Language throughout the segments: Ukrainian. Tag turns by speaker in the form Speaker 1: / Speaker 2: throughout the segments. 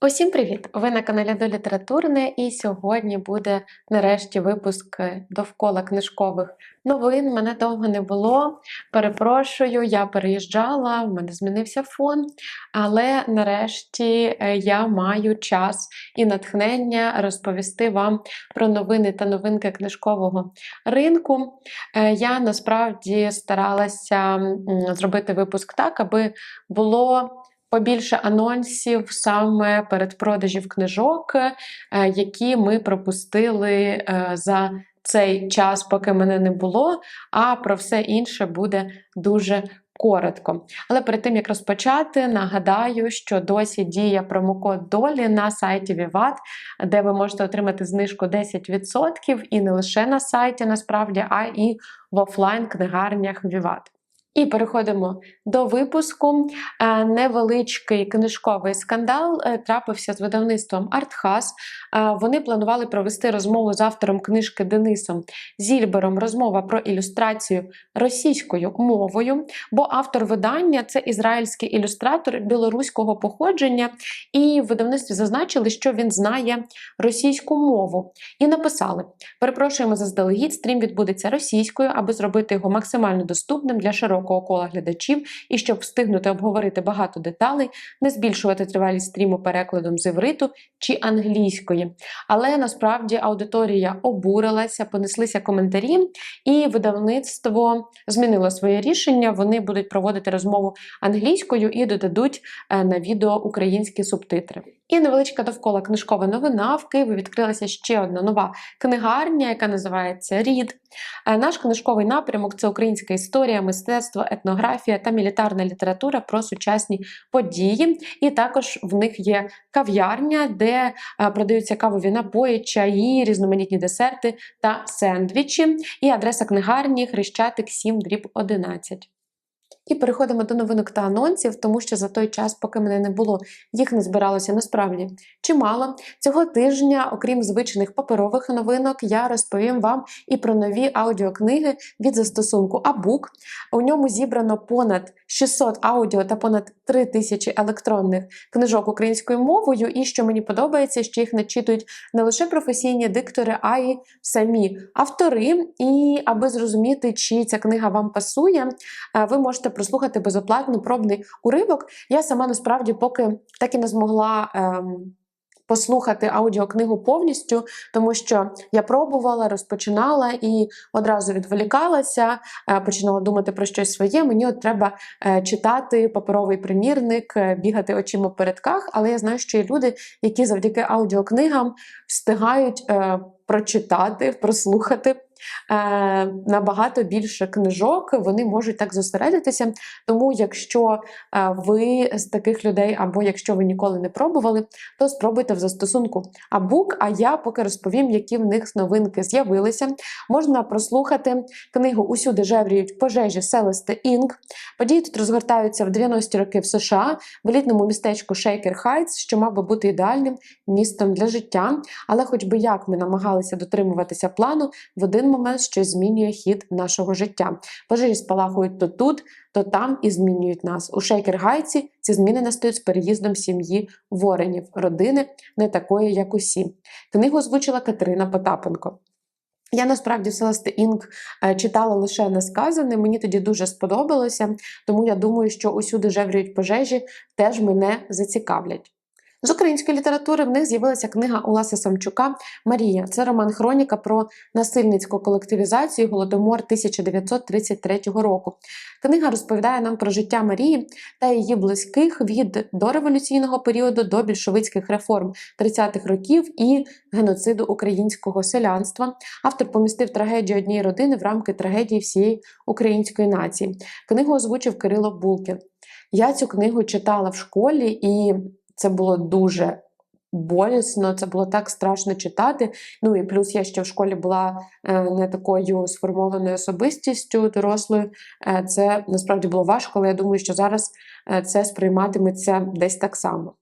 Speaker 1: Усім привіт! Ви на каналі до літературне, і сьогодні буде нарешті випуск довкола книжкових новин. Мене довго не було. Перепрошую, я переїжджала, в мене змінився фон, але нарешті е, я маю час і натхнення розповісти вам про новини та новинки книжкового ринку. Е, Я насправді старалася зробити випуск так, аби було побільше анонсів саме передпродажів книжок, е, які ми пропустили е, за цей час, поки мене не було. А про все інше буде дуже коротко. Але перед тим як розпочати, нагадаю, що досі діє промокод долі на сайті Vivat, де ви можете отримати знижку 10% і не лише на сайті, насправді, а і в офлайн книгарнях Vivat. І переходимо до випуску. Е, Невеличкий книжковий скандал е, трапився з видавництвом Артхас. Е, Вони планували провести розмову з автором книжки Денисом Зільбером. Розмова про ілюстрацію російською мовою, бо автор видання це ізраїльський ілюстратор білоруського походження, і в видавництві зазначили, що він знає російську мову. І написали: перепрошуємо заздалегідь, стрім відбудеться російською, аби зробити його максимально доступним для широкого кола глядачів, і щоб встигнути обговорити багато деталей, не збільшувати тривалість стріму перекладом з івриту чи англійської. Але насправді аудиторія обурилася, понеслися коментарі, і видавництво змінило своє рішення. Вони будуть проводити розмову англійською і додадуть е, на відео українські субтитри. І невеличка довкола книжкова новина. В Києві відкрилася ще одна нова книгарня, яка називається Рід. Е, Наш книжковий напрямок це українська історія, мистецтво, етнографія та мілітарна література про сучасні події. І також в них є кав'ярня, де е, продаються кавові напої, чаї, різноманітні десерти та сендвічі. І адреса книгарні Хрещатик 7 дріб 11. І переходимо до новинок та анонсів, тому що за той час, поки мене не було, їх не збиралося насправді чимало. Цього тижня, окрім звичних паперових новинок, я розповім вам і про нові аудіокниги від застосунку Abook. У ньому зібрано понад 600 аудіо та понад 3000 електронних книжок українською мовою. І що мені подобається, що їх начитують не лише професійні диктори, а й самі автори. І аби зрозуміти, чи ця книга вам пасує, е, ви можете прослухати безоплатно пробний уривок. Я сама насправді поки так і не змогла. Ем, Послухати аудіокнигу повністю, тому що я пробувала, розпочинала і одразу відволікалася, е, починала думати про щось своє. Мені от треба е, читати паперовий примірник, е, бігати очима по рядках, але я знаю, що є люди, які завдяки аудіокнигам встигають прочитати, прослухати набагато більше книжок, вони можуть так зосередитися. Тому, якщо е, ви з таких людей, або якщо ви ніколи не пробували, то спробуйте в застосунку Абук. А я поки розповім, які в них новинки з'явилися. Можна прослухати книгу Усюди жевріють пожежі Селесте Інк. Події тут розгортаються в 90-ті роки в США, в елітному містечку Шейкер Хайтс, що мав би бути ідеальним містом для життя. Але, хоч би як ми намагалися дотримуватися плану, в один момент щось змінює хід нашого життя. Пожежі спалахують то тут, то там і змінюють нас. У Шейкер-Гайці ці зміни настають з переїздом сім'ї Воренів, родини не такої, як усі. Книгу озвучила Катерина Потапенко. Я насправді Селесте Інк читала лише несказане, мені тоді дуже сподобалося, тому я думаю, що усюди жевріють пожежі теж мене зацікавлять. З української літератури в них з'явилася книга Уласа Самчука Марія. Це роман Хроніка про насильницьку колективізацію Голодомор 1933 року. Книга розповідає нам про життя Марії та її близьких від дореволюційного періоду до більшовицьких реформ 30-х років і геноциду українського селянства. Автор помістив трагедію однієї родини в рамки трагедії всієї української нації. Книгу озвучив Кирило Булкін. Я цю книгу читала в школі і. Це було дуже болісно, це було так страшно читати. Ну і плюс я ще в школі була е, не такою сформованою особистістю дорослою. Е, це насправді було важко, але я думаю, що зараз е, це сприйматиметься десь так само.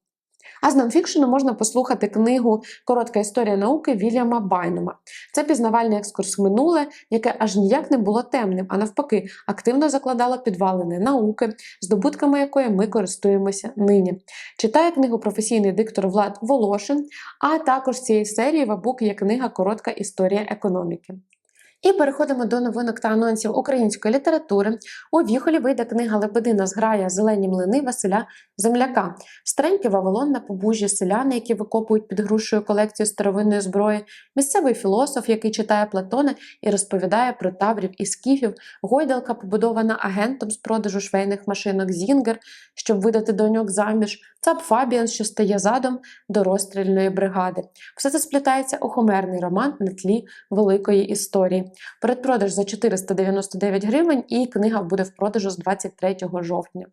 Speaker 1: А з нонфікшену можна послухати книгу Коротка історія науки Вільяма Байнума. Це пізнавальний екскурс в минуле, яке аж ніяк не було темним, а навпаки, активно закладало підвалини науки, здобутками якої ми користуємося нині. Читає книгу професійний диктор Влад Волошин, а також з цієї серії Вабук є книга Коротка історія економіки. І переходимо до новинок та анонсів української літератури. У Віхолі вийде книга Лебедина зграя Зелені млини Василя Земляка. Старенький Вавилон на побужжі селяни, які викопують під грушею колекцію старовинної зброї, місцевий філософ, який читає Платона і розповідає про таврів і скіфів, гойдалка, побудована агентом з продажу швейних машинок Зінгер, щоб видати доньок заміж, цап Фабіан, що стає задом до розстрільної бригади. Все це сплітається у хомерний роман на тлі великої історії. Передпродаж за 499 гривень, і книга буде в продажу з 23 жовтня.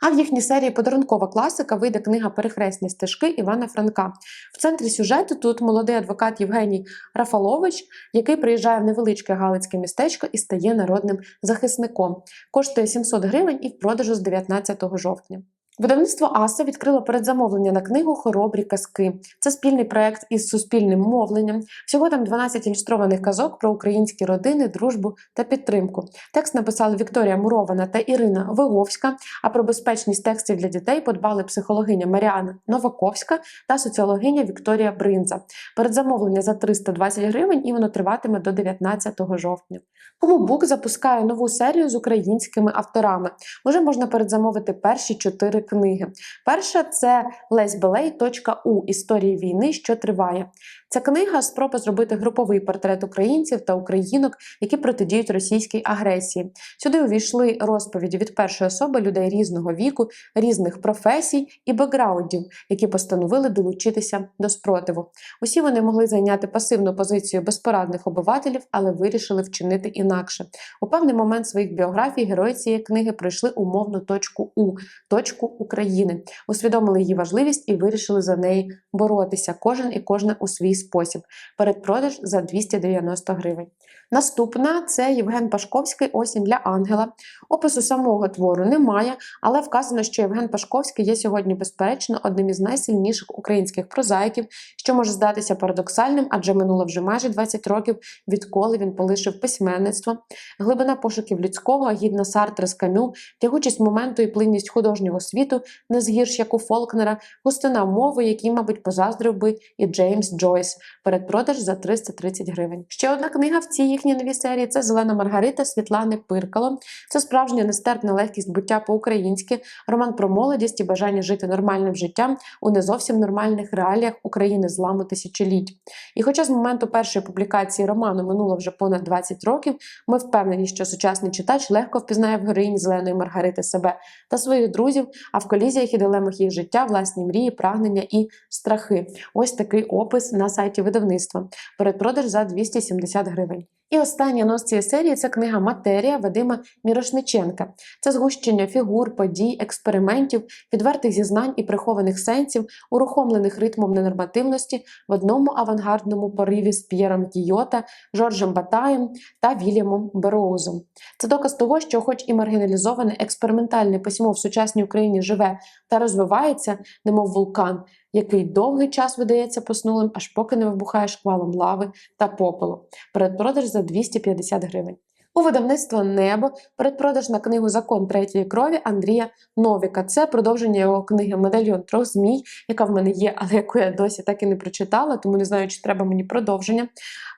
Speaker 1: А в їхній серії Подарункова класика вийде книга Перехресні стежки Івана Франка. В центрі сюжету тут молодий адвокат Євгеній Рафалович, який приїжджає в невеличке Галицьке містечко і стає народним захисником. Коштує 700 гривень і в продажу з 19 жовтня. Видавництво АСА відкрило передзамовлення на книгу Хоробрі казки. Це спільний проект із суспільним мовленням. Всього там 12 ілюстрованих казок про українські родини, дружбу та підтримку. Текст написали Вікторія Мурована та Ірина Виговська. А про безпечність текстів для дітей подбали психологиня Маріана Новаковська та соціологиня Вікторія Бринза. Передзамовлення за 320 гривень і воно триватиме до 19 жовтня. Кумубук запускає нову серію з українськими авторами. Уже можна передзамовити перші чотири книги. Перша це lesbelay.u Історії війни, що триває. Ця книга спроба зробити груповий портрет українців та українок, які протидіють російській агресії. Сюди увійшли розповіді від першої особи людей різного віку, різних професій і бекграундів, які постановили долучитися до спротиву. Усі вони могли зайняти пасивну позицію безпорадних обивателів, але вирішили вчинити інакше. У певний момент своїх біографій герої цієї книги пройшли умовну точку У точку України, усвідомили її важливість і вирішили за неї боротися. Кожен і кожна у свій спосіб. Передпродаж за 290 гривень. Наступна це Євген Пашковський Осінь для ангела. Опису самого твору немає, але вказано, що Євген Пашковський є сьогодні, безперечно, одним із найсильніших українських прозаїків, що може здатися парадоксальним, адже минуло вже майже 20 років, відколи він полишив письменництво. Глибина пошуків людського, гідна Сартра з Камю, тягучість моменту і плинність художнього світу, не згірш, як у Фолкнера, густина мови, якій, мабуть, позаздрив би і Джеймс Джойс. Передпродаж за 330 гривень. Ще одна книга в цій їхній новій серії це Зелена Маргарита Світлани Пиркало. Це справжня нестерпна легкість буття по-українськи, роман про молодість і бажання жити нормальним життям у не зовсім нормальних реаліях України зламу тисячоліть. І хоча з моменту першої публікації роману минуло вже понад 20 років, ми впевнені, що сучасний читач легко впізнає в героїні Зеленої Маргарити себе та своїх друзів, а в колізіях і дилемах їх життя, власні мрії, прагнення і страхи. Ось такий опис на сайті видавництва. Передпродаж за 270 гривень. І останній анонс цієї серії це книга Матерія Вадима Мірошниченка. Це згущення фігур, подій, експериментів, відвертих зізнань і прихованих сенсів, урухомлених ритмом ненормативності в одному авангардному пориві з П'єром Кійота, Жоржем Батаєм та Вільямом Бероузом. Це доказ того, що, хоч і маргіналізоване експериментальне письмо в сучасній Україні живе та розвивається, немов вулкан, який довгий час видається поснулим, аж поки не вибухає шквалом лави та попелу. Передпродаж за 250 гривень. У видавництво Небо передпродаж на книгу Закон третьої крові Андрія Новіка. Це продовження його книги Медальйон трьох змій, яка в мене є, але яку я досі так і не прочитала, тому не знаю, чи треба мені продовження.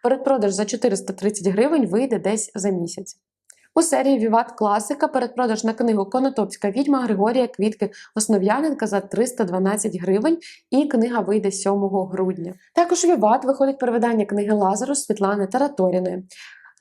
Speaker 1: Передпродаж за 430 гривень вийде десь за місяць. У серії Віват Класика передпродаж на книгу Конотопська відьма Григорія Квітки Основ'яненка за 312 гривень, і книга вийде 7 грудня. Також Віват виходить перевидання книги Лазару Світлани Тараторіної.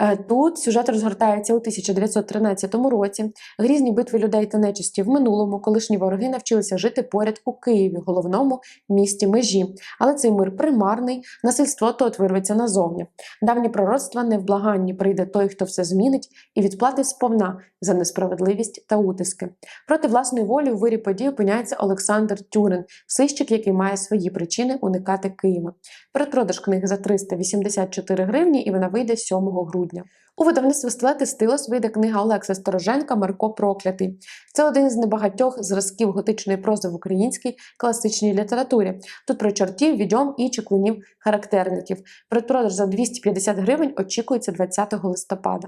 Speaker 1: Е, Тут сюжет розгортається у 1913 році. Грізні битви людей та нечисті в минулому, колишні вороги навчилися жити поряд у Києві, головному місті межі. Але цей мир примарний, насильство то от вирветься назовні. Давні пророцтва невблаганні прийде той, хто все змінить, і відплатить сповна за несправедливість та утиски. Проти власної волі у вирі подій опиняється Олександр Тюрин, сищик, який має свої причини уникати Києва. Передпродаж книги за 384 гривні, і вона вийде 7 грудня. Грудня. У видавництві стилети Стилос вийде книга Олекса Стороженка Марко Проклятий. Це один з небагатьох зразків готичної прози в українській класичній літературі. Тут про чортів, відьом і чеклунів характерників. Предпродаж за 250 гривень очікується 20 листопада.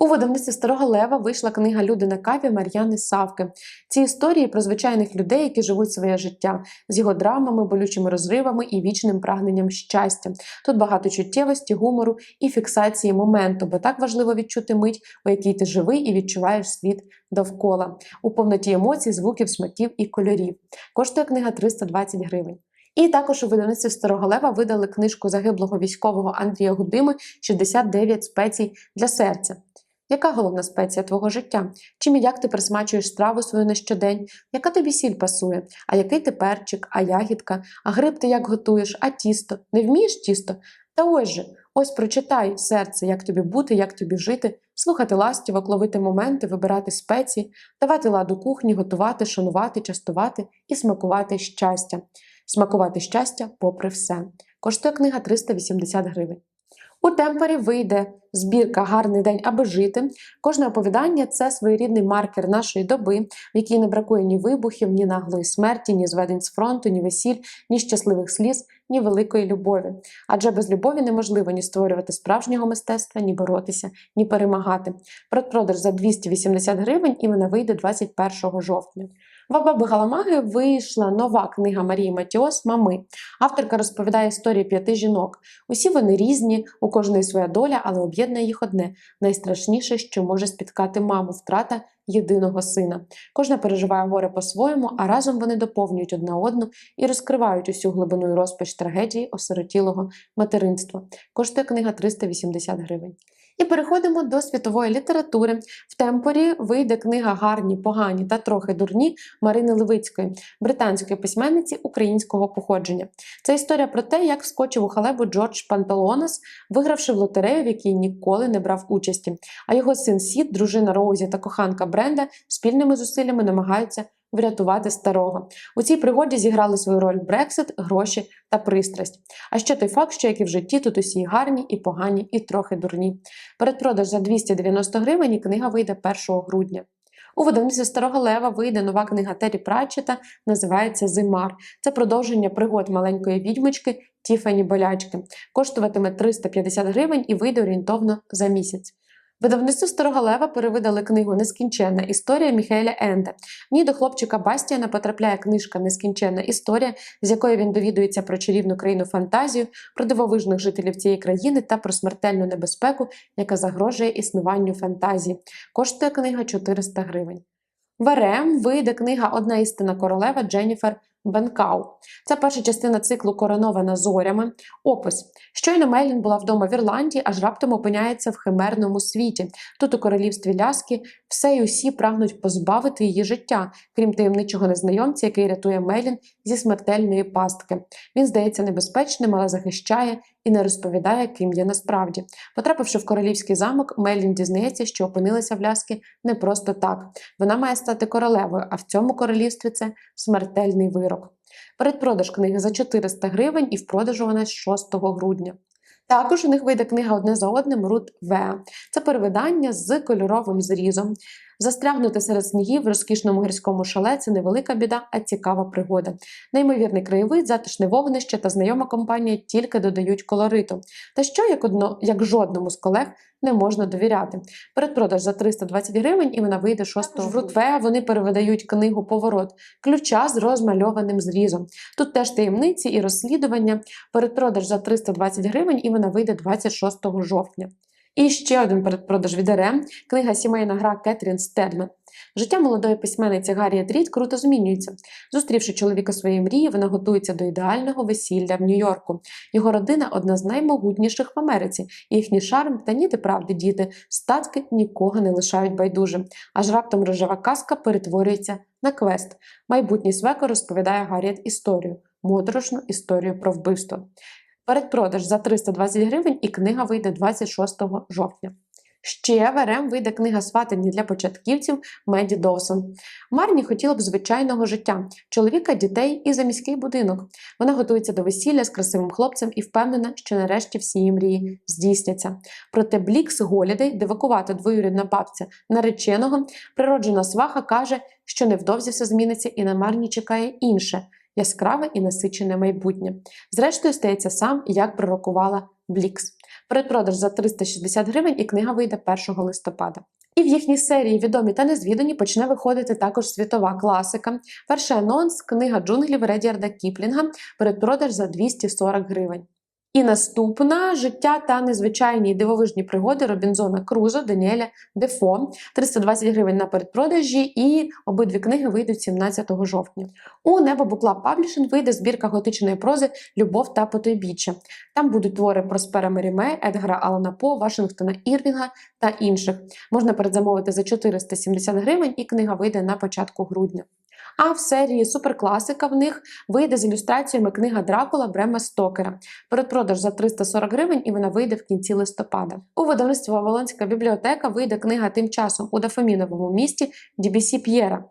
Speaker 1: У видавництві Старого Лева вийшла книга Люди на каві Мар'яни Савки. Ці історії про звичайних людей, які живуть своє життя з його драмами, болючими розривами і вічним прагненням щастя. Тут багато чуттєвості, гумору і фіксації моменту, бо так важливо відчути мить, у якій ти живий і відчуваєш світ довкола, у повноті емоцій, звуків, смаків і кольорів. Коштує книга 320 гривень. І також у видавництві Старого Лева видали книжку загиблого військового Андрія Гудими «69 спецій для серця. Яка головна спеція твого життя? Чим і як ти присмачуєш страву свою на щодень? Яка тобі сіль пасує? А який ти перчик, а ягідка, а гриб ти як готуєш, а тісто? Не вмієш тісто? Та ось же, ось прочитай серце, як тобі бути, як тобі жити, слухати ластівок, ловити моменти, вибирати спеції, давати ладу кухні, готувати, шанувати, частувати і смакувати щастя. Смакувати щастя попри все. Коштує книга 380 гривень. У темпері вийде збірка Гарний день, аби жити. Кожне оповідання це своєрідний маркер нашої доби, в якій не бракує ні вибухів, ні наглої смерті, ні зведень з фронту, ні весіль, ні щасливих сліз, ні великої любові. Адже без любові неможливо ні створювати справжнього мистецтва, ні боротися, ні перемагати. Продпродаж за 280 гривень і вона вийде 21 жовтня. В Абаби Галамаги вийшла нова книга Марії Матіос Мами. Авторка розповідає історії п'яти жінок. Усі вони різні, у кожної своя доля, але об'єднує їх одне найстрашніше, що може спіткати маму втрата єдиного сина. Кожна переживає горе по-своєму, а разом вони доповнюють одна одну і розкривають усю глибину і розпач трагедії осиротілого материнства. Коштує книга 380 гривень. І переходимо до світової літератури. В темпорі вийде книга Гарні, погані та трохи дурні Марини Левицької, британської письменниці українського походження. Це історія про те, як вскочив у халебу Джордж Панталонас, вигравши в лотерею, в якій ніколи не брав участі. А його син Сід, дружина Роузі та коханка Бренда спільними зусиллями намагаються врятувати старого. У цій пригоді зіграли свою роль Брексит, гроші та пристрасть. А ще той факт, що як і в житті, тут усі гарні, і погані, і трохи дурні. Передпродаж за 290 гривень і книга вийде 1 грудня. У видавництві Старого Лева вийде нова книга Террі Пратчета, називається Зимар. Це продовження пригод маленької відьмочки Тіфані Болячки. Коштуватиме 350 гривень і вийде орієнтовно за місяць. Видавництво Старого Лева перевидали книгу Нескінченна історія Міхеля Енде. В ній до хлопчика Бастіана потрапляє книжка Нескінченна історія, з якої він довідується про чарівну країну фантазію, про дивовижних жителів цієї країни та про смертельну небезпеку, яка загрожує існуванню фантазії. Коштує книга 400 гривень. В РМ вийде книга Одна істина королева Дженніфер Бенкау. Це перша частина циклу Коронована зорями. Опис. Щойно Мелін була вдома в Ірландії, аж раптом опиняється в химерному світі. Тут у королівстві Ляски все й усі прагнуть позбавити її життя, крім таємничого незнайомця, який рятує Мелін зі смертельної пастки. Він здається небезпечним, але захищає і не розповідає, ким є насправді. Потрапивши в королівський замок, Мелін дізнається, що опинилася в Ляски не просто так. Вона має стати королевою, а в цьому королівстві це смертельний вирок. Передпродаж книги за 400 гривень і в продажу вона з 6 грудня. Також у них вийде книга одне за одним Рут В. Це перевидання з кольоровим зрізом. Застрягнути серед снігів в розкішному гірському шале це невелика біда, а цікава пригода. Неймовірний краєвид, затишне вогнище та знайома компанія тільки додають колориту. Та що, як одно, як жодному з колег, не можна довіряти. Передпродаж за 320 гривень і вона вийде 6 в Рутве. Вони перевидають книгу Поворот ключа з розмальованим зрізом. Тут теж таємниці і розслідування. Передпродаж за 320 гривень і вона вийде 26 жовтня. І ще один передпродаж від РМ – книга Сімейна гра Кетрін Стедмен. Життя молодої письменниці Гарріет Рід круто змінюється. Зустрівши чоловіка своєї мрії, вона готується до ідеального весілля в Нью-Йорку. Його родина одна з наймогутніших в Америці. Їхній шарм та ніти правди діти, статки нікого не лишають байдужим. Аж раптом рожева казка перетворюється на квест. Майбутній свекор розповідає Гарріет історію, моторошну історію про вбивство. Передпродаж за 320 гривень і книга вийде 26 жовтня. Ще в РМ вийде книга сватання для початківців Меді Доусон. Марні хотіла б звичайного життя, чоловіка, дітей і заміський будинок. Вона готується до весілля з красивим хлопцем і впевнена, що нарешті всі її мрії здійсняться. Проте Блікс Голідей, дивакувата двоюрідна бабця нареченого, природжена сваха каже, що невдовзі все зміниться і на Марні чекає інше яскраве і насичене майбутнє. Зрештою, стається сам, як пророкувала Блікс. Передпродаж за 360 гривень і книга вийде 1 листопада. І в їхній серії відомі та незвідані почне виходити також світова класика. Перший анонс книга джунглів Редіарда Кіплінга. Передпродаж за 240 гривень. І наступна життя та незвичайні дивовижні пригоди Робінзона Крузо Даніеля Дефо 320 гривень на передпродажі, і обидві книги вийдуть 17 жовтня. У Небо Букла Паблішин вийде збірка готичної прози Любов та потойбіччя. Там будуть твори Проспера Меріме, Едгара Алана По, Вашингтона Ірвінга та інших. Можна передзамовити за 470 гривень, і книга вийде на початку грудня. А в серії суперкласика в них вийде з ілюстраціями книга Дракула Брема Стокера. Передпродаж за 340 гривень, і вона вийде в кінці листопада. У видавництво Волонська бібліотека вийде книга тим часом у дофаміновому місті Дібісі П'єра.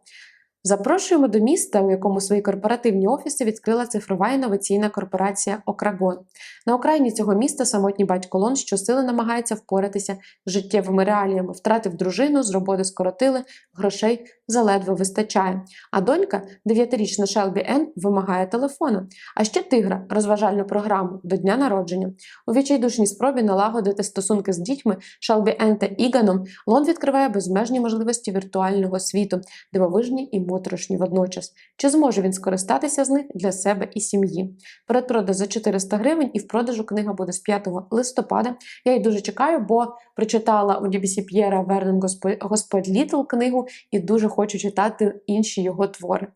Speaker 1: Запрошуємо до міста, у якому свої корпоративні офіси відкрила цифрова інноваційна корпорація Окрагон. На окраїні цього міста самотній батько Лон щосили намагається впоратися з життєвими реаліями. Втратив дружину, з роботи скоротили, грошей заледве вистачає. А донька, дев'ятирічна Шелбі Ен, вимагає телефона. А ще тигра розважальну програму до дня народження. У відчайдушній спробі налагодити стосунки з дітьми Шелбі Ен та Іганом Лон відкриває безмежні можливості віртуального світу, дивовижні і моторошні водночас. Чи зможе він скористатися з них для себе і сім'ї? Передпродаж за 400 гривень і в продажу книга буде з 5 листопада. Я її дуже чекаю, бо прочитала у DBC П'єра Вернен Господь Літл книгу і дуже хочу читати інші його твори.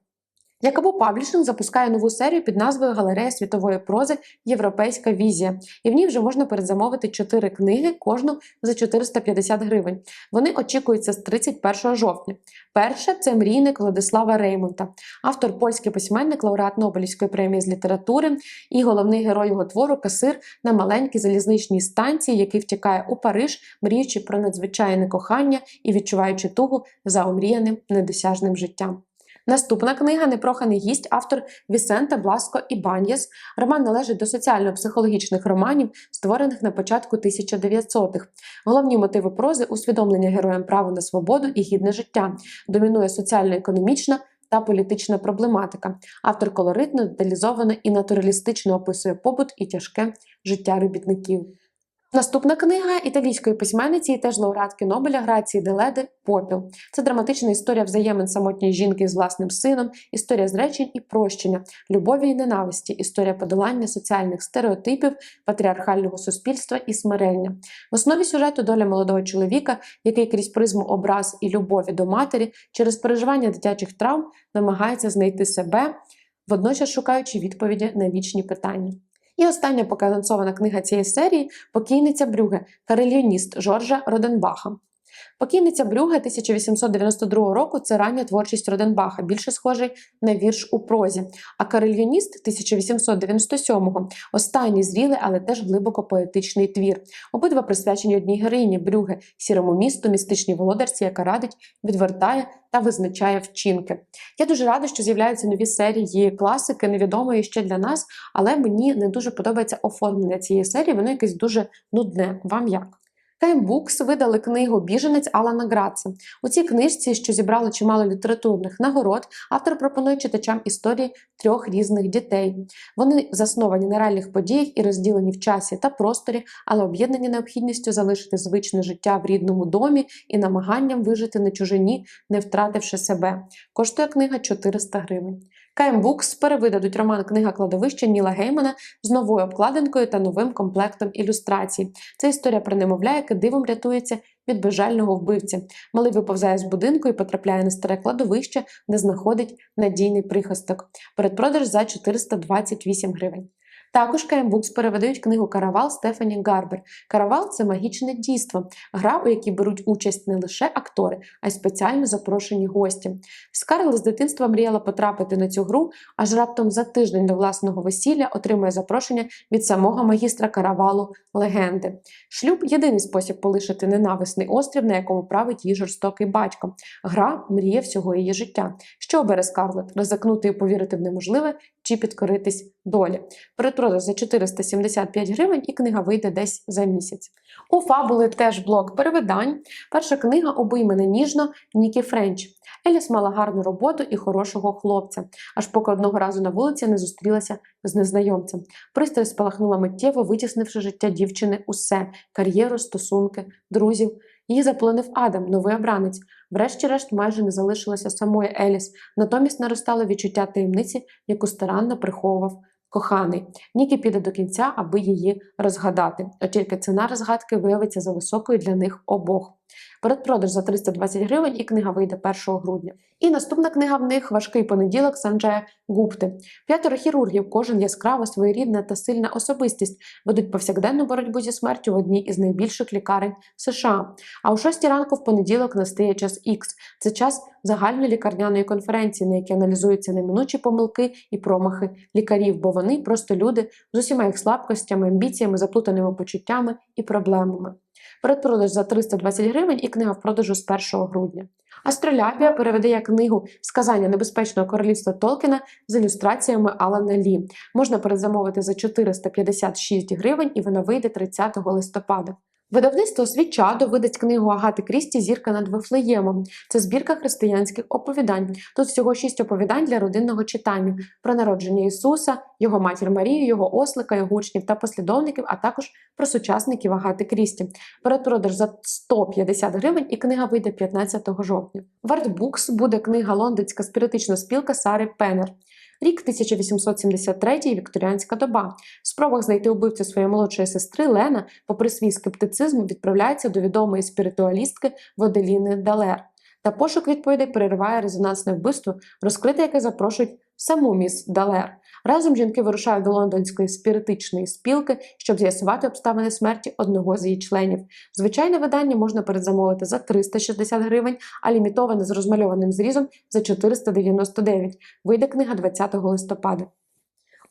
Speaker 1: Якабу Паблішинг запускає нову серію під назвою Галерея світової прози Європейська візія, і в ній вже можна передзамовити 4 книги, кожну за 450 гривень. Вони очікуються з 31 жовтня. Перша це мрійник Владислава Реймонта, автор польський письменник, лауреат Нобелівської премії з літератури і головний герой його твору касир на маленькій залізничній станції, який втікає у Париж, мріючи про надзвичайне кохання і відчуваючи тугу за омріяним недосяжним життям. Наступна книга Непроханий гість, автор Вісента Бласко і Баньєс. Роман належить до соціально-психологічних романів, створених на початку 1900-х. Головні мотиви прози усвідомлення героям права на свободу і гідне життя, домінує соціально-економічна. Та політична проблематика. Автор колоритно, деталізовано і натуралістично описує побут і тяжке життя робітників. Наступна книга італійської письменниці і теж лауреатки Нобеля Грації Деледи Попіл. Це драматична історія взаємин самотньої жінки з власним сином, історія зречень і прощення, любові і ненависті, історія подолання соціальних стереотипів, патріархального суспільства і смирення. В основі сюжету доля молодого чоловіка, який крізь призму образ і любові до матері через переживання дитячих травм намагається знайти себе, водночас шукаючи відповіді на вічні питання. І остання поки книга цієї серії Покійниця Брюге, карельйоніст Жоржа Роденбаха. Покійниця Брюге 1892 року це рання творчість Роденбаха, більше схожий на вірш у прозі. А карельйоніст 1897-го останній зрілий, але теж глибоко поетичний твір. Обидва присвячені одній героїні Брюге, сірому місту, містичній володарці, яка радить, відвертає та визначає вчинки. Я дуже рада, що з'являються нові серії класики, невідомої ще для нас, але мені не дуже подобається оформлення цієї серії. Воно якесь дуже нудне. Вам як? Books видали книгу Біженець Алана Граца. У цій книжці, що зібрали чимало літературних нагород, автор пропонує читачам історії трьох різних дітей. Вони засновані на реальних подіях і розділені в часі та просторі, але об'єднані необхідністю залишити звичне життя в рідному домі і намаганням вижити на чужині, не втративши себе. Коштує книга 400 гривень. KM Books перевидадуть роман Книга кладовища Ніла Геймана з новою обкладинкою та новим комплектом ілюстрацій. Це історія про немовля, яке дивом рятується від безжального вбивці. Малий виповзає з будинку і потрапляє на старе кладовище, де знаходить надійний прихисток. Передпродаж за 428 гривень. Також Books переведають книгу Каравал Стефані Гарбер. Каравал це магічне дійство, гра, у якій беруть участь не лише актори, а й спеціально запрошені гості. Скарлет з дитинства мріяла потрапити на цю гру, аж раптом за тиждень до власного весілля отримує запрошення від самого магістра каравалу легенди. Шлюб єдиний спосіб полишити ненависний острів, на якому править її жорстокий батько. Гра мріє всього її життя. Що обере Скарлет? Ризикнути і повірити в неможливе чи підкоритись долі. Перепродаж за 475 гривень і книга вийде десь за місяць. У фабули теж блок перевидань. Перша книга «Обий мене ніжно Нікі Френч. Еліс мала гарну роботу і хорошого хлопця, аж поки одного разу на вулиці не зустрілася з незнайомцем. Пристрасть спалахнула миттєво, витіснивши життя дівчини усе кар'єру, стосунки, друзів. Її заполонив Адам, новий обранець. Врешті-решт майже не залишилося самої Еліс, натомість наростало відчуття таємниці, яку старанно приховував коханий. Нікі піде до кінця, аби її розгадати. От тільки ціна розгадки виявиться за високою для них обох. Передпродаж за 320 гривень і книга вийде 1 грудня. І наступна книга в них важкий понеділок Санджая Гупти. П'ятеро хірургів, кожен яскрава, своєрідна та сильна особистість, ведуть повсякденну боротьбу зі смертю в одній із найбільших лікарень США. А о 6 ранку в понеділок настає час Х. Це час загальної лікарняної конференції, на якій аналізуються неминучі помилки і промахи лікарів, бо вони просто люди з усіма їх слабкостями, амбіціями, заплутаними почуттями і проблемами. Передпродаж за 320 гривень і книга в продажу з 1 грудня. Астролябія переведе книгу Сказання небезпечного королівства Толкіна з ілюстраціями Алана Лі. Можна передзамовити за 456 гривень і вона вийде 30 листопада. Видавництво Свічадо видасть книгу Агати Крісті Зірка над Вифлеємом. Це збірка християнських оповідань. Тут всього шість оповідань для родинного читання про народження Ісуса, його матір Марію, його ослика, його учнів та послідовників, а також про сучасників Агати Крісті. Передпродаж за 150 гривень і книга вийде 15 жовтня. В Артбукс буде книга Лондонська спіритична спілка Сари Пеннер. Рік 1873 вікторіанська доба. В спробах знайти убивцю своєї молодшої сестри Лена, попри свій скептицизм, відправляється до відомої спіритуалістки Воделіни Далер. Та пошук відповідей перериває резонансне вбивство, розкрите яке запрошують саму міс Далер. Разом жінки вирушають до лондонської спіритичної спілки, щоб з'ясувати обставини смерті одного з її членів. Звичайне видання можна передзамовити за 360 гривень, а лімітоване з розмальованим зрізом за 499. Вийде книга 20 листопада.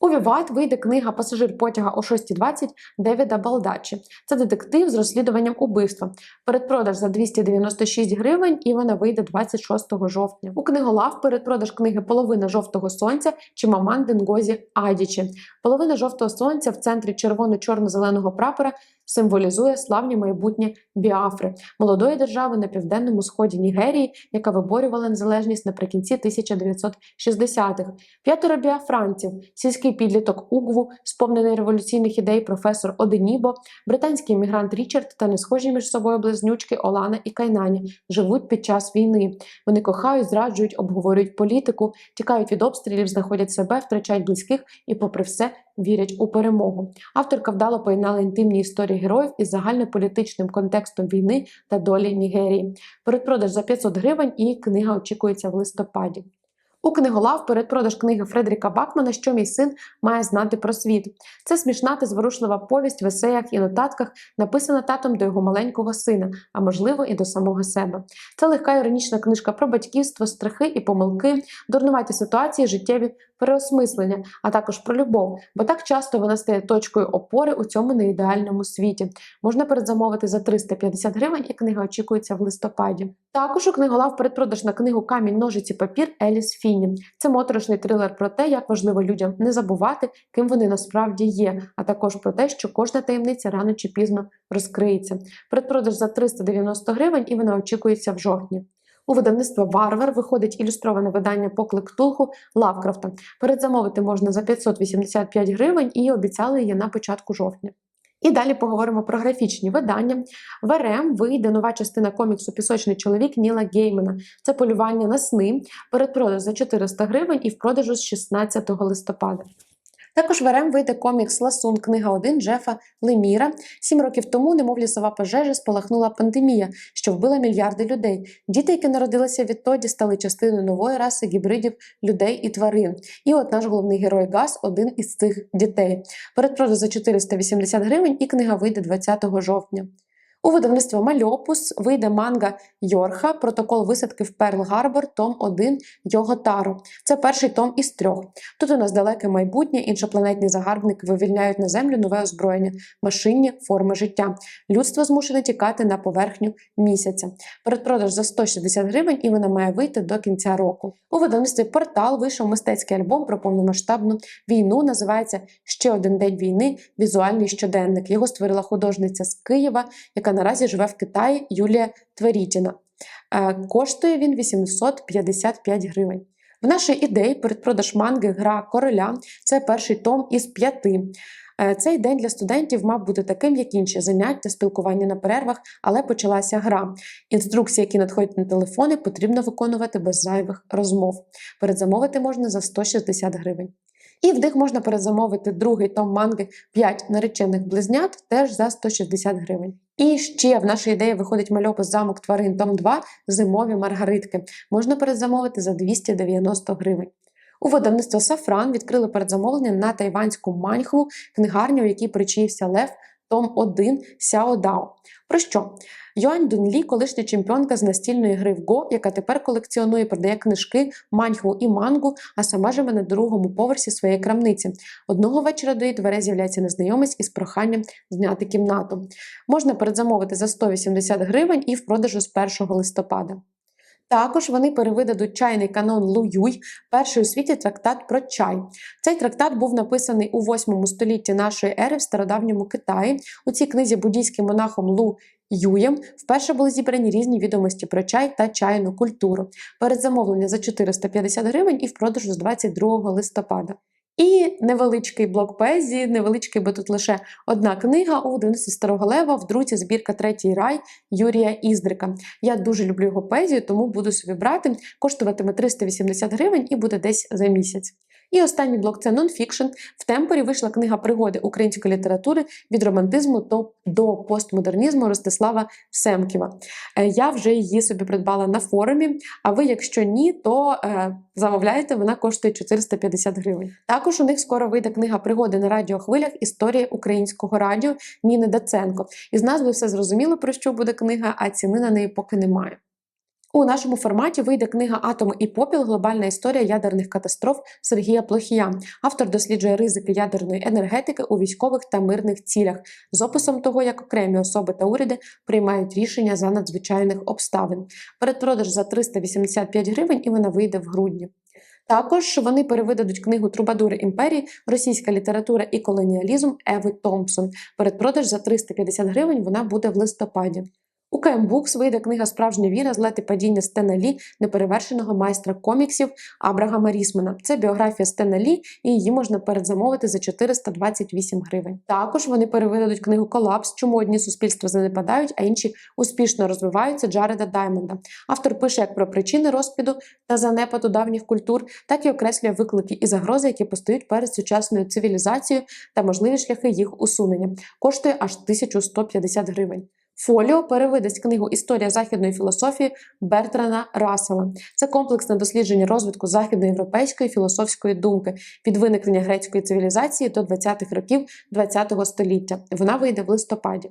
Speaker 1: У Віват вийде книга Пасажир потяга о 6.20 Девіда Балдачі. Це детектив з розслідуванням убивства. Передпродаж за 296 гривень і вона вийде 26 жовтня. У книголав передпродаж книги Половина жовтого сонця чи Маман Денгозі Адічі. Половина жовтого сонця в центрі червоно-чорно-зеленого прапора символізує славні майбутнє Біафри, молодої держави на південному сході Нігерії, яка виборювала незалежність наприкінці 1960-х. П'ятеро біафранців, сільський підліток Угву, сповнений революційних ідей професор Оденібо, британський іммігрант Річард та несхожі між собою близнючки Олана і Кайнані живуть під час війни. Вони кохають, зраджують, обговорюють політику, тікають від обстрілів, знаходять себе, втрачають близьких і, попри все, вірять у перемогу. Авторка вдало поєднала інтимні історії героїв із загальнополітичним контекстом війни та долі Нігерії. Передпродаж за 500 гривень і книга очікується в листопаді. У книголав передпродаж книги Фредеріка Бакмана Що мій син має знати про світ. Це смішна та зворушлива повість в есеях і нотатках, написана татом до його маленького сина, а можливо і до самого себе. Це легка іронічна книжка про батьківство, страхи і помилки, дурнуваті ситуації, життєві переосмислення, а також про любов, бо так часто вона стає точкою опори у цьому неідеальному світі. Можна передзамовити за 350 гривень, і книга очікується в листопаді. Також у книголав передпродаж на книгу Камінь, ножиці, папір Еліс Фіні. Це моторошний трилер про те, як важливо людям не забувати, ким вони насправді є, а також про те, що кожна таємниця рано чи пізно розкриється. Передпродаж за 390 гривень, і вона очікується в жовтні. У видавництва Варвар виходить ілюстроване видання поклик Тулху Лавкрафта. Передзамовити можна за 585 гривень і обіцяли її на початку жовтня. І далі поговоримо про графічні видання. В РМ вийде нова частина коміксу Пісочний чоловік Ніла Геймена. Це полювання на сни. Передпродаж за 400 гривень і в продажу з 16 листопада. Також в РМ вийде комікс Ласун, книга 1 Джефа Леміра. Сім років тому, немов лісова пожежа, спалахнула пандемія, що вбила мільярди людей. Діти, які народилися відтоді, стали частиною нової раси гібридів людей і тварин. І от наш головний герой Газ один із цих дітей. Передпродаж за 480 гривень, і книга вийде 20 жовтня. У видавництво Мальопус вийде манга Йорха, протокол висадки в Перл Гарбор, том 1 Його Таро. Це перший том із трьох. Тут у нас далеке майбутнє, іншопланетні загарбники вивільняють на землю нове озброєння, машинні форми життя. Людство змушене тікати на поверхню місяця. Передпродаж за 160 гривень, і вона має вийти до кінця року. У видавництві Портал вийшов мистецький альбом про повномасштабну війну. Називається Ще один день війни. Візуальний щоденник. Його створила художниця з Києва, яка наразі живе в Китаї Юлія Тверітіна. Е, Коштує він 855 гривень. В нашій ідеї передпродаж манги Гра короля це перший том із п'яти. Е, Цей день для студентів мав бути таким, як інші заняття, спілкування на перервах, але почалася гра. Інструкції, які надходять на телефони, потрібно виконувати без зайвих розмов. Передзамовити можна за 160 гривень. І в них можна передзамовити другий том манги 5 наречених близнят теж за 160 гривень. І ще в нашій ідеї виходить мальопис замок тварин том 2 зимові маргаритки. Можна передзамовити за 290 гривень. У видавництво Сафран відкрили передзамовлення на тайванську маньхву, книгарню, у якій причаївся Лев, том 1 Сяо Дао. Про що? Юань Дунлі, колишня чемпіонка з настільної гри в Го, яка тепер колекціонує, продає книжки, маньху і мангу, а сама живе на другому поверсі своєї крамниці. Одного вечора до її дверей з'являється незнайомець із проханням зняти кімнату. Можна передзамовити за 180 гривень і в продажу з 1 листопада. Також вони перевидадуть чайний канон Луюй, перший у світі трактат про чай. Цей трактат був написаний у 8 столітті нашої ери в стародавньому Китаї. У цій книзі буддійським монахом Лу Юєм вперше були зібрані різні відомості про чай та чайну культуру. Передзамовлення за 450 гривень і в продажу з 22 листопада. І невеличкий блок поезії, невеличкий, бо тут лише одна книга у видавництві Старого Лева в друці збірка Третій рай Юрія Іздрика. Я дуже люблю його поезію, тому буду собі брати. Коштуватиме 380 гривень і буде десь за місяць. І останній блок це нонфікшн. В темпорі вийшла книга пригоди української літератури від романтизму до, до постмодернізму Ростислава Семківа. Е, Я вже її собі придбала на форумі. А ви, якщо ні, то е, замовляєте, вона коштує 450 гривень. Також у них скоро вийде книга пригоди на радіохвилях Історія українського радіо Ніни Даценко. Із назви все зрозуміло, про що буде книга, а ціни на неї поки немає. У нашому форматі вийде книга Атоми і попіл. Глобальна історія ядерних катастроф Сергія Плохія. Автор досліджує ризики ядерної енергетики у військових та мирних цілях з описом того, як окремі особи та уряди приймають рішення за надзвичайних обставин. Передпродаж за 385 гривень, і вона вийде в грудні. Також вони перевидадуть книгу Трубадури імперії, російська література і колоніалізм Еви Томпсон. Передпродаж за 350 гривень вона буде в листопаді. У КМ Букс вийде книга Справжня віра злети падіння Стена Лі, неперевершеного майстра коміксів Абрагама Рісмана. Це біографія Стена Лі, і її можна передзамовити за 428 гривень. Також вони перевидадуть книгу Колапс, чому одні суспільства занепадають, а інші успішно розвиваються Джареда Даймонда. Автор пише як про причини розпаду та занепаду давніх культур, так і окреслює виклики і загрози, які постають перед сучасною цивілізацією та можливі шляхи їх усунення. Коштує аж 1150 гривень. Фоліо перевидасть книгу Історія західної філософії Бертрана Рассела. Це комплексне дослідження розвитку західноєвропейської філософської думки від виникнення грецької цивілізації до 20-х років ХХ століття. Вона вийде в листопаді.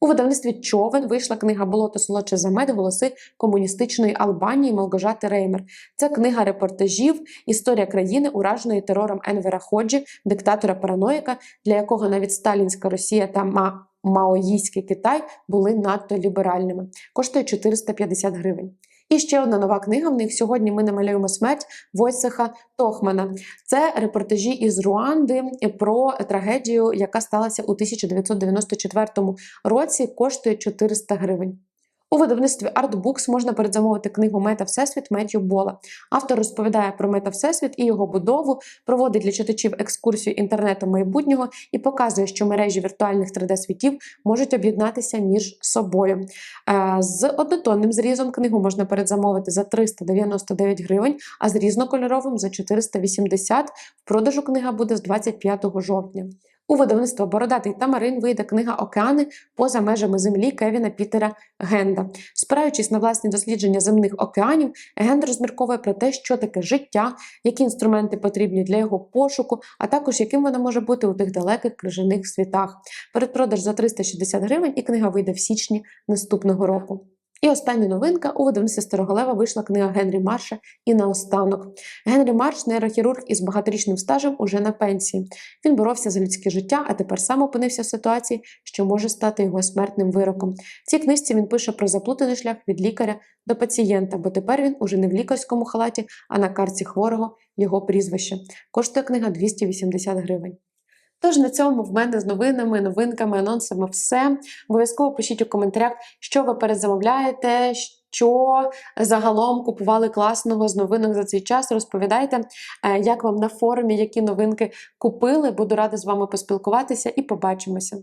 Speaker 1: У видавництві Човен вийшла книга Болото солодше за мед. Голоси комуністичної Албанії Малгожати Реймер. Це книга репортажів, історія країни, ураженої терором Енвера Ходжі, диктатора параноїка, для якого навіть сталінська Росія та Ма маоїстський Китай були надто ліберальними. Коштує 450 гривень. І ще одна нова книга. В них сьогодні ми намалюємо смерть Войцеха Тохмана. Це репортажі із Руанди про трагедію, яка сталася у 1994 році. Коштує 400 гривень. У видавництві Artbooks можна передзамовити книгу Мета Всесвіт Меттю Бола. Автор розповідає про мета Всесвіт і його будову, проводить для читачів екскурсію інтернетом майбутнього і показує, що мережі віртуальних 3D-світів можуть об'єднатися між собою. Е, З однотонним зрізом книгу можна передзамовити за 399 гривень, а з різнокольоровим за 480. В продажу книга буде з 25 жовтня. У видавництва Бородатий Тамарин вийде книга Океани поза межами землі Кевіна Пітера Генда. Спираючись на власні дослідження земних океанів, Генд розмірковує про те, що таке життя, які інструменти потрібні для його пошуку, а також яким воно може бути у тих далеких крижаних світах. Передпродаж за 360 гривень, і книга вийде в січні наступного року. І остання новинка у видавництві Староголева вийшла книга Генрі Марша і наостанок. Генрі Марш, нейрохірург із багаторічним стажем, уже на пенсії. Він боровся за людське життя, а тепер сам опинився в ситуації, що може стати його смертним вироком. В цій книжці він пише про заплутаний шлях від лікаря до пацієнта, бо тепер він уже не в лікарському халаті, а на карці хворого його прізвище. Коштує книга 280 гривень. Тож на цьому в мене з новинами, новинками, анонсами все. Обов'язково пишіть у коментарях, що ви перезамовляєте. що загалом купували класного з новинок за цей час. Розповідайте, е, як вам на форумі, які новинки купили. Буду рада з вами поспілкуватися і побачимося.